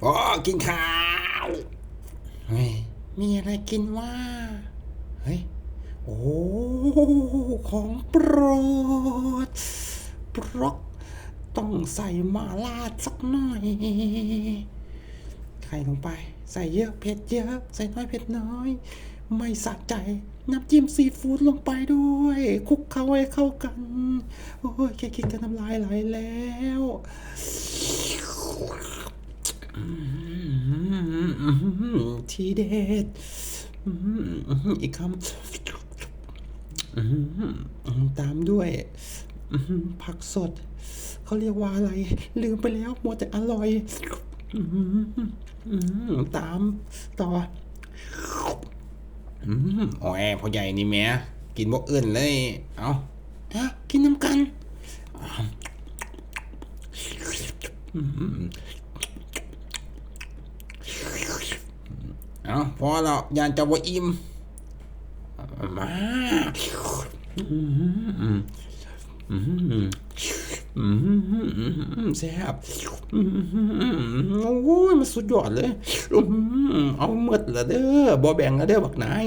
พ่อกินข้าวเฮ้ยมีอะไรกินว่าเฮ้ยโอ้ของโปรดปรอกต้องใส่มาลาดสักหน่อยไข่ลงไป ใส่เยอะเผ็ดเยอะ ใส่น้อยเผ็ดน้อย ไม่สะใจ น้ำจิ้มซีฟู้ดลงไปด้วยคลุกเข้าให้เข้ากัน โอ้ยแค่คิดก็น้ำลายไหลแล้วทีเด็ดอีกคำตามด้วยผักสด เขาเรียกว่าอะไร ลืมไปแล้วมัวแต่อร่อยตามต่อ อืมโอ้ยพ่อใหญ่นี่แม่กินบ่เอื่นเลย เอาฮะกินน้ำกันอืมเอาพอแล้วยานจะบ่อิ่มมาอืมอืมอืม แซ่บโอ้ยมันสุดยอดเลยอืมเอาหมดละเด้อบ่แบ่งละเด้อบักนาย